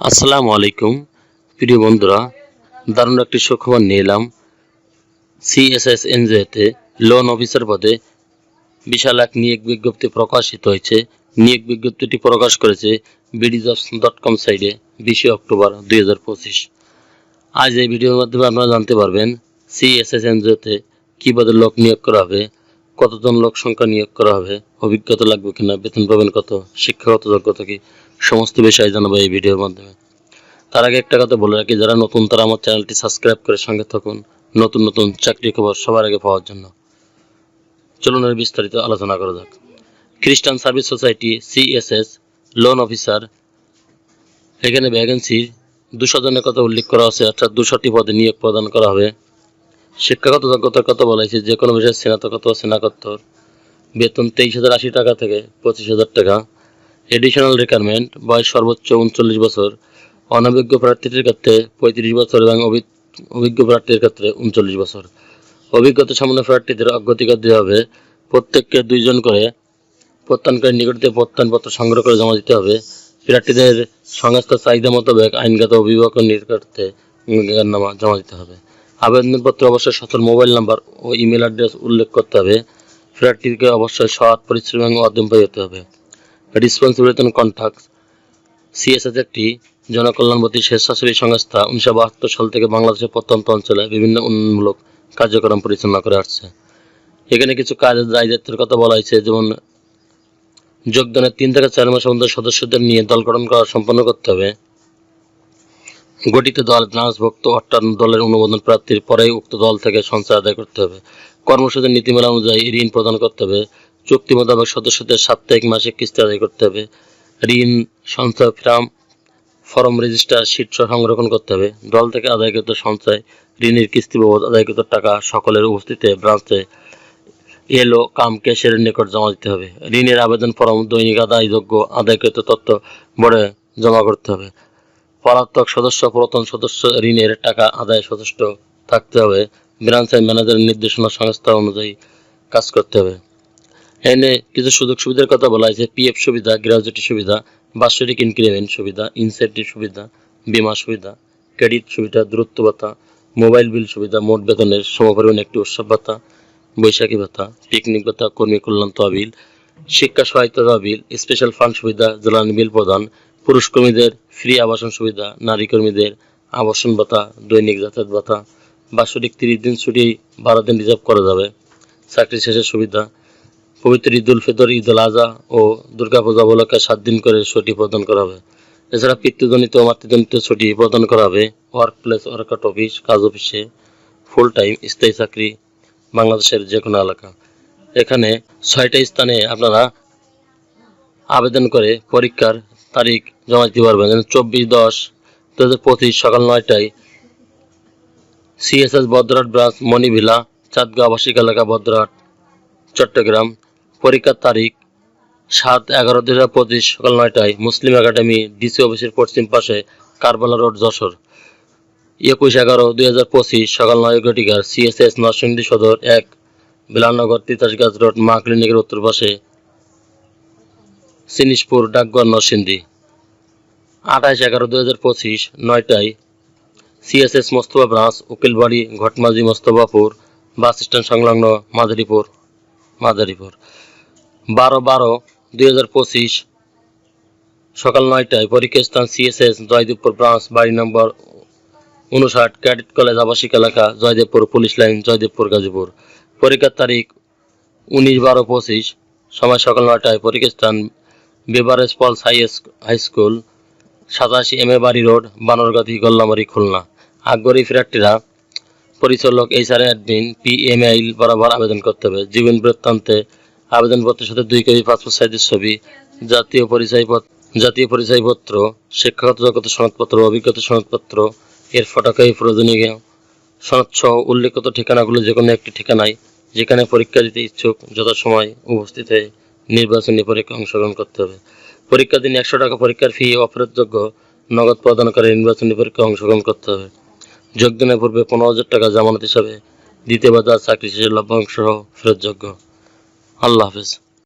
আসসালামু আলাইকুম, প্রিয় বন্ধুরা, দারুণ একটি সুখবর নিয়ে এলাম। সিএসএস এনজিওতে লোন অফিসার পদে বিশাল এক নিয়োগ বিজ্ঞপ্তি প্রকাশিত হয়েছে। নিয়োগ বিজ্ঞপ্তিটি প্রকাশ করেছে বিডিজবস ডট কম সাইডে বিশে অক্টোবর দুই হাজার পঁচিশ। আজ এই ভিডিওর মাধ্যমে আপনারা জানতে পারবেন সিএসএস এনজিওতে কী পদে লোক নিয়োগ করা হবে কতজন লোক সংখ্যা নিয়োগ করা হবে, অভিজ্ঞতা লাগবে কিনা, বেতন পাবেন কত, শিক্ষাগত যোগ্যতা কি, সমস্ত বিষয় জানাব এই ভিডিওর মাধ্যমে। তার আগে একটা কথা বলে রাখি, যারা নতুন তারা আমার চ্যানেলটি সাবস্ক্রাইব করে সঙ্গে থাকুন, নতুন নতুন চাকরি খবর সবার আগে পাওয়ার জন্য। চলুন এর বিস্তারিত আলোচনা করা যাক। Christian service society, CSS loan officer এখানে ভ্যাকেন্সি দুশো জনের কথা উল্লেখ করা আছে, অর্থাৎ দুশোটি পদে নিয়োগ প্রদান করা হবে। শিক্ষাগত যোগ্যতার কথা বলা যে কোনো বিষয়ে স্নাতকত ও স্নাতকোত্তর। বেতন তেইশ হাজার আশি টাকা থেকে পঁচিশ হাজার টাকা। এডিশনাল রিকোয়ারমেন্ট বয়স সর্বোচ্চ উনচল্লিশ বছর। অনভিজ্ঞ প্রার্থীদের ক্ষেত্রে পঁয়ত্রিশ বছর এবং অভি- অভিজ্ঞ প্রার্থীর ক্ষেত্রে উনচল্লিশ বছর। অভিজ্ঞতা সম্পন্ন প্রার্থীদের অগ্রাধিকার দেওয়া হবে। প্রত্যেককে দুইজন করে প্রত্যানকারীর নিকট প্রত্যানপত্র সংগ্রহ করে জমা দিতে হবে। প্রার্থীদের সংস্থার চাহিদা মোতাবেক আইনগত অভিভাবকের নিকটে অঙ্গীকারনামা জমা দিতে হবে। আবেদনপত্রে অবশ্যই সতর মোবাইল নাম্বার ও ইমেল অ্যাড্রেস উল্লেখ করতে হবে। প্রার্থীকে অবশ্যই সৎ পরিশ্রম এবং অধ্যয়নপায়ী হতে হবে। রেসপন্সিবিলিটি কন্ট্যাক্ট সিএসএস একটি জনকল্যাণবতী স্বেচ্ছাসেবী সংস্থা উনিশশো বাহাত্তর সাল থেকে বাংলাদেশের প্রত্যন্ত অঞ্চলে বিভিন্ন উন্নয়নমূলক কার্যক্রম পরিচালনা করে আসছে। এখানে কিছু কাজের দায়িত্বের কথা বলা হয়েছে, যেমন যোগদানের তিন থেকে চার মাসের মধ্যে সদস্যদের নিয়ে দল গঠন করা সম্পন্ন করতে হবে। গঠিত দল ট্রান্সভুক্ত অর্থাৎ দলের অনুমোদন প্রাপ্তির পরেই উক্ত দল থেকে সঞ্চয় আদায় করতে হবে। কর্মসূচির নীতিমালা অনুযায়ী ঋণ প্রদান করতে হবে। চুক্তি মোতাবেক সদস্যদের সাপ্তাহিক, মাসিক কিস্তি আদায় করতে হবে। ঋণ সঞ্চয় ফ্রাম, ফর্ম রেজিস্টার, শীট সংরক্ষণ করতে হবে। দল থেকে আদায়কৃত সঞ্চয়, ঋণের কিস্তি বাবদ আদায়কৃত টাকা সকলের উপস্থিতিতে ব্রাঞ্চে এলো, কাম ক্যাশের নিকট জমা দিতে হবে। ঋণের আবেদন ফর্ম দৈনিক আদায়যোগ্য, আদায়কৃত তথ্য বোর্ডে জমা করতে হবে। পলাতক সদস্য, পুরাতন সদস্য, ঋণের টাকা আদায় সচেষ্ট থাকতে হবে। ব্রাঞ্চের ম্যানেজারের নির্দেশনা সংস্থা অনুযায়ী কাজ করতে হবে। এনে কিছু সুযোগ সুবিধার কথা বলা হয়েছে। পিএফ সুবিধা গ্র্যাজুয়েটি সুবিধা বাৎসরিক ইনক্রিমেন্ট সুবিধা ইনসেন্টিভ সুবিধা, বীমা সুবিধা ক্রেডিট সুবিধা দূরত্ব ভাতা মোবাইল বিল সুবিধা, মোট বেতনের সমপরিমাণ একটি উৎসব ভাতা, বৈশাখী ভাতা পিকনিক ভাতা, কর্মী কল্যাণ তহবিল, শিক্ষা সহায়তা তহবিল স্পেশাল ফান্ড সুবিধা, জ্বালানি বিল প্রদান পুরুষ কর্মীদের ফ্রি আবাসন সুবিধা নারী কর্মীদের আবাসন ভাতা, দৈনিক যাতায়াত ভাতা, বাৎসরিক তিরিশ দিন ছুটি, বারো দিন রিজার্ভ করা যাবে। চাকরি শেষের সুবিধা, পবিত্র ঈদ উল ফিতর, ঈদ উল আজহা ও দুর্গাপূজা উপলক্ষে সাত দিন করে ছুটি প্রদান করা হবে। এছাড়া পিতৃজনিত ও মাতৃজনিত ছুটি প্রদান করা হবে। ওয়ার্ক প্লেস ওয়ার্কআউট অফিস কাজ অফিসে ফুল টাইম স্থায়ী চাকরি, বাংলাদেশের যে কোনো এলাকা। এখানে ছয়টা স্থানে আপনারা আবেদন করে পরীক্ষার তারিখ জমা দিতে পারবেন। চব্বিশ দশ দু হাজার পঁচিশ সকাল নয়টায় সিএসএস বদ্রহাট ব্রাঞ্চ মণিভিলা, চাঁদগাঁও আবাসিক এলাকা বদ্রহাট চট্টগ্রাম। পরীক্ষার তারিখ সাত এগারো দুই হাজার পঁচিশ সকাল নয়টায় মুসলিম একাডেমি ডিসি অফিসের পশ্চিম পাশে কারবালা রোড, যশোর। একুশ এগারো দুই হাজার পঁচিশ সকাল নয় ঘটিকার সিএসএস নরসিংদী সদর এক, বিলানগর তিতাসগাছ রোড, মা ক্লিনিকের উত্তর পাশে সিনিসপুর, ডাকঘর, নরসিংদী। আঠাশ এগারো দুই হাজার পঁচিশ, নয়টায় CSS Mostafa branch, Ukilbari, Ghatmaji, Mostafapur, bus stand সংলগ্ন মাদারীপুর। মাদারীপুর। বারো বারো দুই হাজার পঁচিশ, সকাল নয়টায় পরীক্ষা স্থান সিএসএস, জয়দেবপুর ব্রাঞ্চ, বাড়ি নম্বর উনষাট, ক্যাডেট কলেজ, আবাসিক এলাকা, জয়দেবপুর, পুলিশ লাইন, জয়দেবপুর, গাজীপুর। পরীক্ষার তারিখ উনিশ বারো পঁচিশ, সময় সকাল নয়টায় পরীক্ষা স্থান বেভারেজ পলস হাই হাই স্কুল, সাতাশি M A Bari road Banargati Gollamari, Khulna. আগ্রহী প্রার্থীরা পরিচালক এইচআর অ্যাডমিন পি এম আইল বরাবর আবেদন করতে হবে। জীবন বৃত্তান্তে আবেদনপত্রের সাথে দুই কপি পাসপোর্ট সাইজের ছবি, জাতীয় পরিচয়পত্র জাতীয় পরিচয়পত্র, শিক্ষাগত যোগ্যতা সনদপত্র, অভিজ্ঞতা সনদপত্র, এর ফটোকপি প্রয়োজনীয়, সনদ সহ উল্লেখিত ঠিকানাগুলো যে কোনো একটি ঠিকানায় যেখানে পরীক্ষা দিতে ইচ্ছুক, যথাসময় উপস্থিত হয়ে নির্বাচনী পরীক্ষা অংশগ্রহণ করতে হবে। পরীক্ষার দিন একশো টাকা পরীক্ষার ফি অফেরতযোগ্য নগদ প্রদান করে নির্বাচনী পরীক্ষায় অংশগ্রহণ করতে হবে। যোগদানের পূর্বে পনেরো হাজার টাকা জামানত হিসাবে দ্বিতীয় বাজার চাকরি শেষে লভ্যাংশ ফেরতযোগ্য। আল্লাহ হাফেজ।